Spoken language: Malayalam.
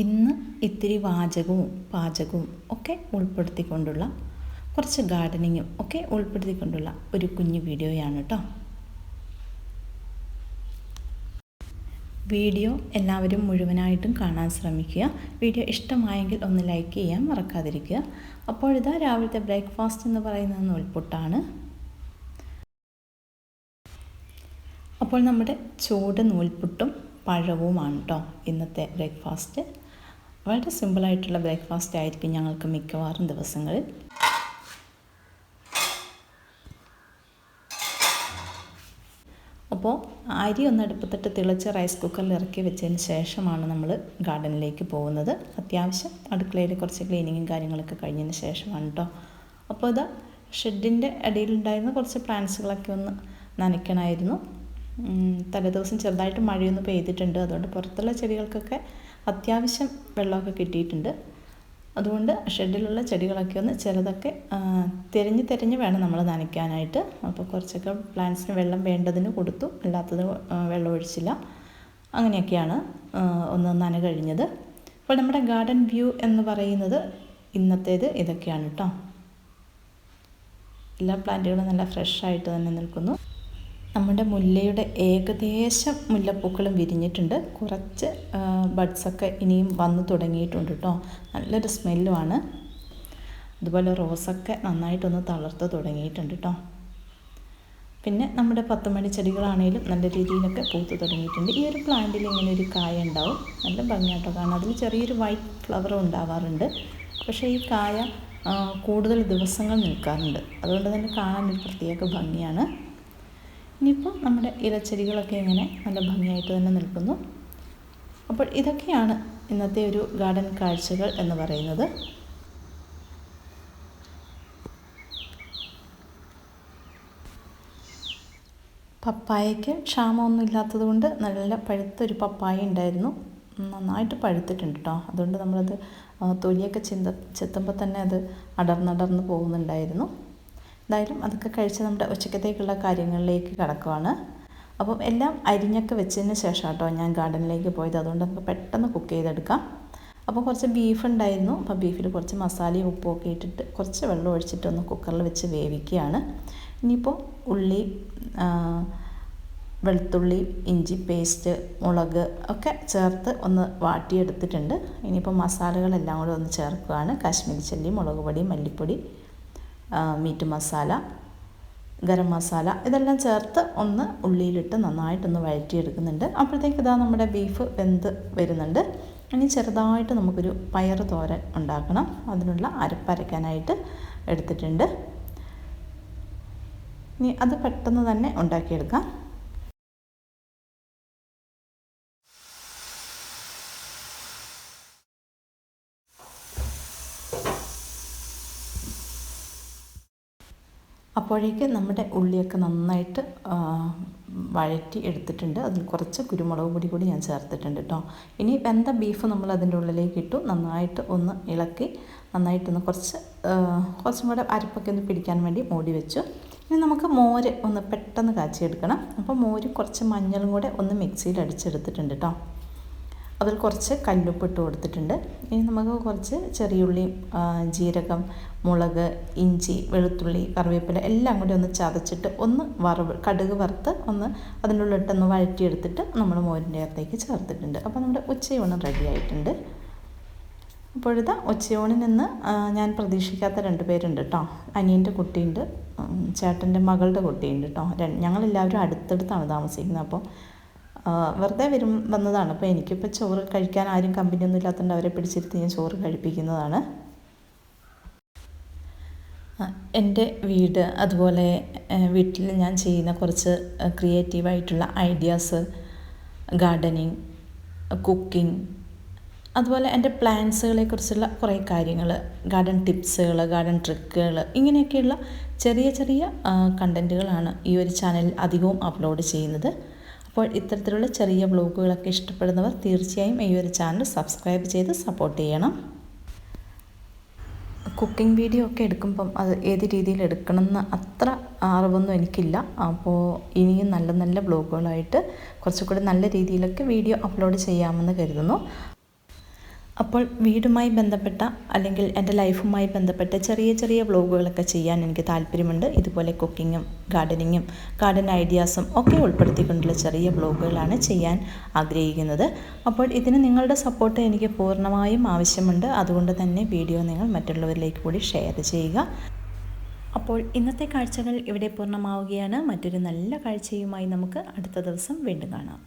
ഇന്ന് ഇത്തിരി വാചകവും പാചകവും ഒക്കെ ഉൾപ്പെടുത്തിക്കൊണ്ടുള്ള കുറച്ച് ഗാർഡനിങ്ങും ഒക്കെ ഉൾപ്പെടുത്തിക്കൊണ്ടുള്ള ഒരു കുഞ്ഞു വീഡിയോയാണ് കേട്ടോ വീഡിയോ എല്ലാവരും മുഴുവനായിട്ടും കാണാൻ ശ്രമിക്കുക. വീഡിയോ ഇഷ്ടമായെങ്കിൽ ഒന്ന് ലൈക്ക് ചെയ്യാൻ മറക്കാതിരിക്കുക. അപ്പോഴിതാ രാവിലത്തെ ബ്രേക്ക്ഫാസ്റ്റ് എന്ന് പറയുന്നത് നൂൽപുട്ടാണ്. അപ്പോൾ നമ്മുടെ ചൂട് നൂൽപുട്ടും പഴവുമാണ് കേട്ടോ ഇന്നത്തെ ബ്രേക്ക്ഫാസ്റ്റ് വളരെ സിമ്പിളായിട്ടുള്ള ബ്രേക്ക്ഫാസ്റ്റ് ആയിരിക്കും ഞങ്ങൾക്ക് മിക്കവാറും ദിവസങ്ങളിൽ. അപ്പോൾ അരി ഒന്ന് അടുപ്പത്തിട്ട് തിളച്ച് റൈസ് കുക്കറിൽ ഇറക്കി വെച്ചതിന് ശേഷമാണ് നമ്മൾ ഗാർഡനിലേക്ക് പോകുന്നത്. അത്യാവശ്യം അടുക്കളയിൽ കുറച്ച് ക്ലീനിങ്ങും കാര്യങ്ങളൊക്കെ കഴിഞ്ഞതിന് ശേഷമാണ് കേട്ടോ അപ്പോൾ ഇത് ഷെഡിന്റെ ഇടയിലുണ്ടായിരുന്ന കുറച്ച് പ്ലാന്റ്സുകളൊക്കെ ഒന്ന് നനയ്ക്കണമായിരുന്നു. തലേദിവസം ചെറുതായിട്ട് മഴയൊന്ന് പെയ്തിട്ടുണ്ട്. അതുകൊണ്ട് പുറത്തുള്ള ചെടികൾക്കൊക്കെ അത്യാവശ്യം വെള്ളമൊക്കെ കിട്ടിയിട്ടുണ്ട്. അതുകൊണ്ട് ഷെഡിലുള്ള ചെടികളൊക്കെ ഒന്ന് ചിലതൊക്കെ തിരഞ്ഞ് തിരഞ്ഞ് വേണം നമ്മൾ നനയ്ക്കാനായിട്ട്. അപ്പോൾ കുറച്ചൊക്കെ പ്ലാന്റ്സിന് വെള്ളം വേണ്ടതിന് കൊടുത്തു. അല്ലാത്തത് വെള്ളം ഒഴിച്ചില്ല. അങ്ങനെയൊക്കെയാണ് ഒന്ന് നന കഴിഞ്ഞത്. അപ്പോൾ നമ്മുടെ ഗാർഡൻ വ്യൂ എന്ന് പറയുന്നത് ഇന്നത്തേത് ഇതൊക്കെയാണ് കേട്ടോ എല്ലാ പ്ലാന്റുകളും നല്ല ഫ്രഷ് ആയിട്ട് തന്നെ നിൽക്കുന്നു. നമ്മുടെ മുല്ലയുടെ ഏകദേശം മുല്ലപ്പൂക്കളും വിരിഞ്ഞിട്ടുണ്ട്. കുറച്ച് ബഡ്സൊക്കെ ഇനിയും വന്നു തുടങ്ങിയിട്ടുണ്ട് കേട്ടോ നല്ലൊരു സ്മെല്ലുമാണ്. അതുപോലെ റോസൊക്കെ നന്നായിട്ടൊന്ന് തളർത്ത് തുടങ്ങിയിട്ടുണ്ട് കേട്ടോ പിന്നെ നമ്മുടെ പത്ത് മണി ചെടികളാണെങ്കിലും നല്ല രീതിയിലൊക്കെ പൂത്ത് തുടങ്ങിയിട്ടുണ്ട്. ഈ ഒരു പ്ലാന്റിൽ ഇങ്ങനെ ഒരു കായ ഉണ്ടാവും. നല്ല ഭംഗിയാട്ടോ കാരണം അതിൽ ചെറിയൊരു വൈറ്റ് ഫ്ലവറും ഉണ്ടാവാറുണ്ട്. പക്ഷേ ഈ കായ കൂടുതൽ ദിവസങ്ങൾ നിൽക്കാറുണ്ട്. അതുകൊണ്ട് തന്നെ കാണാൻ ഒരു പ്രത്യേക ഭംഗിയാണ്. ഇനിയിപ്പോൾ നമ്മുടെ ഇലച്ചെടികളൊക്കെ ഇങ്ങനെ നല്ല ഭംഗിയായിട്ട് തന്നെ നിൽക്കുന്നു. അപ്പോൾ ഇതൊക്കെയാണ് ഇന്നത്തെ ഒരു ഗാർഡൻ കാഴ്ചകൾ എന്ന് പറയുന്നത്. പപ്പായയ്ക്ക് ക്ഷാമമൊന്നും ഇല്ലാത്തത് കൊണ്ട് നല്ല പഴുത്തൊരു പപ്പായ ഉണ്ടായിരുന്നു. നന്നായിട്ട് പഴുത്തിട്ടുണ്ട് കേട്ടോ അതുകൊണ്ട് നമ്മളത് തൊലിയൊക്കെ ചിന്ത ചെത്തുമ്പോൾ തന്നെ അത് അടർന്നടർന്ന് പോകുന്നുണ്ടായിരുന്നു. എന്തായാലും അതൊക്കെ കഴിച്ച് നമ്മുടെ ഉച്ചക്കത്തേക്കുള്ള കാര്യങ്ങളിലേക്ക് കടക്കുവാണ്. അപ്പം എല്ലാം അരിഞ്ഞൊക്കെ വെച്ചതിന് ശേഷം കേട്ടോ ഞാൻ ഗാർഡനിലേക്ക് പോയത്. അതുകൊണ്ട് നമുക്ക് പെട്ടെന്ന് കുക്ക് ചെയ്തെടുക്കാം. അപ്പോൾ കുറച്ച് ബീഫ് ഉണ്ടായിരുന്നു. അപ്പോൾ ബീഫിൽ കുറച്ച് മസാലയും ഉപ്പും ഒക്കെ ഇട്ടിട്ട് കുറച്ച് വെള്ളം ഒഴിച്ചിട്ട് ഒന്ന് കുക്കറിൽ വെച്ച് വേവിക്കുകയാണ്. ഇനിയിപ്പോൾ ഉള്ളി വെളുത്തുള്ളി ഇഞ്ചി പേസ്റ്റ് മുളക് ഒക്കെ ചേർത്ത് ഒന്ന് വാട്ടിയെടുത്തിട്ടുണ്ട്. ഇനിയിപ്പോൾ മസാലകളെല്ലാം കൂടെ ഒന്ന് ചേർക്കുകയാണ്. കാശ്മീരി ചില്ലി മുളക് പൊടി മല്ലിപ്പൊടി മീറ്റ് മസാല ഗരം മസാല ഇതെല്ലാം ചേർത്ത് ഒന്ന് ഉള്ളിയിലിട്ട് നന്നായിട്ടൊന്ന് വഴറ്റിയെടുക്കുന്നുണ്ട്. അപ്പോഴത്തേക്ക് ഇതാ നമ്മുടെ ബീഫ് വെന്ത് വരുന്നുണ്ട്. ഇനി ചെറുതായിട്ട് നമുക്കൊരു പയർ തോരൻ ഉണ്ടാക്കണം. അതിനുള്ള അരപ്പരയ്ക്കാനായിട്ട് എടുത്തിട്ടുണ്ട്. ഇനി അത് പെട്ടെന്ന് തന്നെ ഉണ്ടാക്കിയെടുക്കാം. അപ്പോഴേക്ക് നമ്മുടെ ഉള്ളിയൊക്കെ നന്നായിട്ട് വഴറ്റി എടുത്തിട്ടുണ്ട്. അതിൽ കുറച്ച് കുരുമുളക് പൊടി കൂടി ഞാൻ ചേർത്തിട്ടുണ്ട് കേട്ടോ ഇനി വെന്ത ബീഫ് നമ്മൾ അതിന്റെ ഉള്ളിലേക്ക് ഇട്ടു. നന്നായിട്ട് ഒന്ന് ഇളക്കി നന്നായിട്ടൊന്ന് കുറച്ച് കുറച്ചും കൂടെ അരപ്പൊക്കെ ഒന്ന് പിടിക്കാൻ വേണ്ടി മൂടി വെച്ചു. ഇനി നമുക്ക് മോര് ഒന്ന് പെട്ടെന്ന് കാച്ചിയെടുക്കണം. അപ്പോൾ മോര് കുറച്ച് മഞ്ഞളും കൂടെ ഒന്ന് മിക്സിയിൽ അടിച്ചെടുത്തിട്ടുണ്ട് കേട്ടോ അതിൽ കുറച്ച് കല്ലുപ്പ് ഇട്ട് കൊടുത്തിട്ടുണ്ട്. ഇനി നമുക്ക് കുറച്ച് ചെറിയുള്ളിയും ജീരകം മുളക് ഇഞ്ചി വെളുത്തുള്ളി കറിവേപ്പില എല്ലാം കൂടി ഒന്ന് ചതച്ചിട്ട് ഒന്ന് വറവ് കടുക് വറുത്ത് ഒന്ന് അതിന്റെ ഉള്ളിട്ടൊന്ന് വഴറ്റിയെടുത്തിട്ട് നമ്മൾ മോരിന്റെ അകത്തേക്ക് ചേർത്തിട്ടുണ്ട്. അപ്പോൾ നമ്മുടെ ഉച്ചയൂണ് റെഡി ആയിട്ടുണ്ട്. അപ്പോഴത്തെ ഉച്ചയൂണിൽ നിന്ന് ഞാൻ പ്രതീക്ഷിക്കാത്ത രണ്ട് പേരുണ്ട് കേട്ടോ അനിയന്റെ കുട്ടിയുണ്ട് ചേട്ടന്റെ മകളുടെ കുട്ടിയുണ്ട് കേട്ടോ ഞങ്ങളെല്ലാവരും അടുത്തടുത്താണ് താമസിക്കുന്നത്. അപ്പോൾ വെറുതെ വരും വന്നതാണ്. അപ്പോൾ എനിക്കിപ്പോൾ ചോറ് കഴിക്കാൻ ആരും കമ്പനിയൊന്നും ഇല്ലാത്തതുകൊണ്ട് അവരെ പിടിച്ചിരുത്തി ഞാൻ ചോറ് കഴിപ്പിക്കുന്നതാണ്. എന്റെ വീട് അതുപോലെ വീട്ടിൽ ഞാൻ ചെയ്യുന്ന കുറച്ച് ക്രിയേറ്റീവായിട്ടുള്ള ഐഡിയാസ് ഗാർഡനിങ് കുക്കിംഗ് അതുപോലെ എന്റെ പ്ലാൻസുകളെ കുറിച്ചുള്ള കുറേ കാര്യങ്ങൾ ഗാർഡൻ ടിപ്സുകൾ ഗാർഡൻ ട്രിക്കുകൾ ഇങ്ങനെയൊക്കെയുള്ള ചെറിയ ചെറിയ കണ്ടന്റുകളാണ് ഈ ഒരു ചാനലിൽ അധികവും അപ്ലോഡ് ചെയ്യുന്നത്. അപ്പോൾ ഇത്തരത്തിലുള്ള ചെറിയ ബ്ലോഗുകളൊക്കെ ഇഷ്ടപ്പെടുന്നവർ തീർച്ചയായും ഈ ഒരു ചാനൽ സബ്സ്ക്രൈബ് ചെയ്ത് സപ്പോർട്ട് ചെയ്യണം. കുക്കിംഗ് വീഡിയോ ഒക്കെ എടുക്കുമ്പം അത് ഏത് രീതിയിൽ എടുക്കണം എന്ന് അത്ര അറിവൊന്നും എനിക്കില്ല. അപ്പോൾ ഇനിയും നല്ല നല്ല ബ്ലോഗുകളായിട്ട് കുറച്ചുകൂടി നല്ല രീതിയിലൊക്കെ വീഡിയോ അപ്ലോഡ് ചെയ്യാമെന്ന് കരുതുന്നു. അപ്പോൾ വീടുമായി ബന്ധപ്പെട്ട അല്ലെങ്കിൽ എന്റെ ലൈഫുമായി ബന്ധപ്പെട്ട ചെറിയ ചെറിയ വ്ളോഗുകളൊക്കെ ചെയ്യാൻ എനിക്ക് താല്പര്യമുണ്ട്. ഇതുപോലെ കുക്കിങ്ങും ഗാർഡനിങ്ങും ഗാർഡൻ ഐഡിയാസും ഒക്കെ ഉൾപ്പെടുത്തിക്കൊണ്ടുള്ള ചെറിയ വ്ളോഗുകളാണ് ചെയ്യാൻ ആഗ്രഹിക്കുന്നത്. അപ്പോൾ ഇതിന് നിങ്ങളുടെ സപ്പോർട്ട് എനിക്ക് പൂർണമായും ആവശ്യമുണ്ട്. അതുകൊണ്ട് തന്നെ വീഡിയോ നിങ്ങൾ മറ്റുള്ളവരിലേക്ക് കൂടി ഷെയർ ചെയ്യുക. അപ്പോൾ ഇന്നത്തെ കാഴ്ചകൾ ഇവിടെ പൂർണമാവുകയാണ്. മറ്റൊരു നല്ല കാഴ്ചയുമായി നമുക്ക് അടുത്ത ദിവസം വീണ്ടും കാണാം.